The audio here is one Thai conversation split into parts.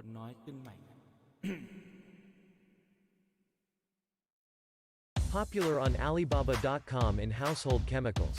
คนน้อยขึ้นใหม่ Popular on Alibaba.com in household chemicals.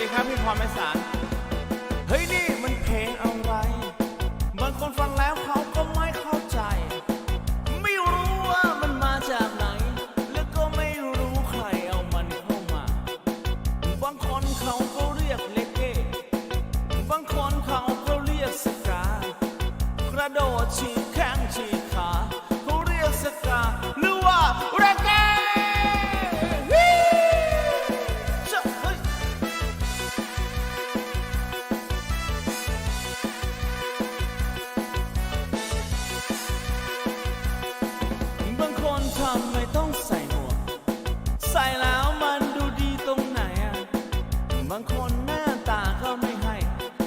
ดีครับพี่พรไมสารเฮ้ยนี่มันเพลงอะไรบางคนฟังแล้วเขาก็ไม่เข้าใจ ไม่รู้ว่ามันมาจากไหน แล้วก็ไม่รู้ใครเอามันเข้ามา บางคนเขาก็เรียกเลเก้บางคนเขาก็เรียกสกากระโดดฉีกแข้งฉีก บางคนหน้าตาก็ไม่ให้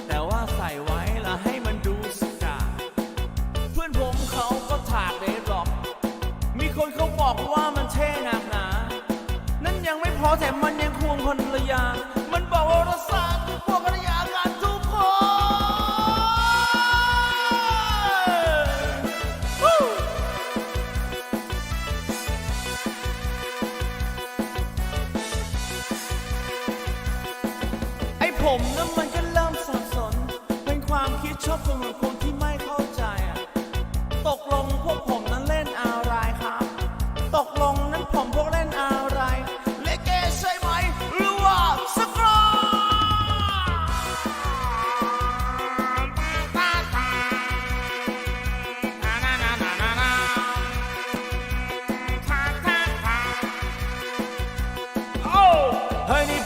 แต่ว่าใส่ไว้แล้วให้มันดูสกาเพื่อนผมเขาก็ถากเดรอก มีคนเขาบอกว่ามันเท่หนักหนา นั่นยังไม่พอแถมมันยังควงภรรยา มันบอกว่าเราสร้า ผมนั้นมันก็เริ่มสับสน เป็นความคิดชอบของคนที่ไม่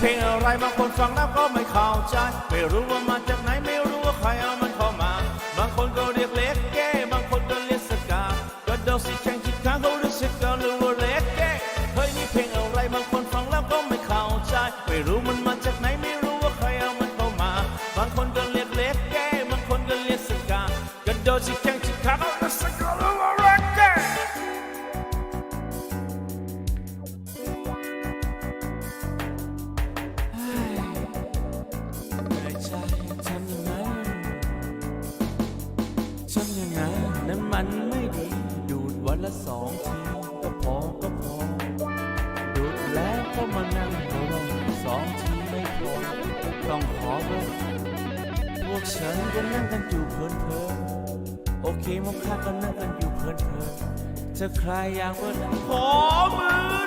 ลงอะไรบางคนฟังแล้วก็ไม่เข้าใจ ไม่รู้ว่ามาจากไหนไม่รู้ว่าใครเอามันเข้ามา บางคนก็เรียกเล็กแก้บางคนก็เรียกสกาก็เดาสิแข่งจิตค้างเขาเรียกสกาหรือว่าเล็กแก้เฮ้ยนี่เพลงอะไรบางคนฟังแล้วก็ไม่เข้าใจ ไม่รู้มัน ละสองทีก็พอก็พอดูดแล้วก็มานั่งหัวเราะสองทีไม่พอต้องขอเพิ่มพวกฉันก็นั่งกันอยู่เพลินเพลินโอเคมองค่าก็นั่งกันอยู่เพลินเพลินจะใครอยากเปิดขอมือ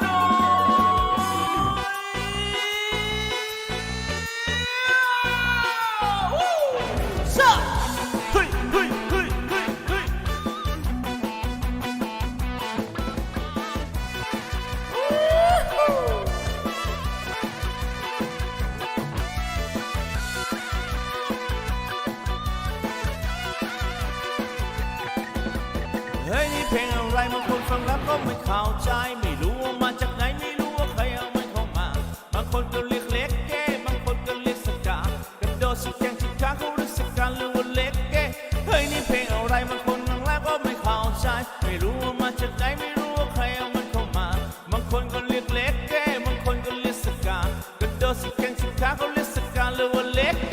บางคนฟังแล้วก็ไม่เข้าใจ ไม่รู้ว่ามาจากไหนไม่รู้ว่าใครเอามันเข้ามา บางคนก็เรียกเล็กแก้บางคนก็เรียกสกากันโดดสุดแกงสิดาเขารียกสกาหรือว่าเล็กเก้เฮ้ยนี่เพลงอะไรบางคนฟังแล้วก็ไม่เข้าใจ ไม่รู้ว่ามาจากไหนไม่รู้ว่าใครเอามันเข้ามา บางคนก็เรียกเล็กเก้บางคนก็เรียกสกากันโดสแกงสุดาเขาเรียกสกาหรือว่าเล็ก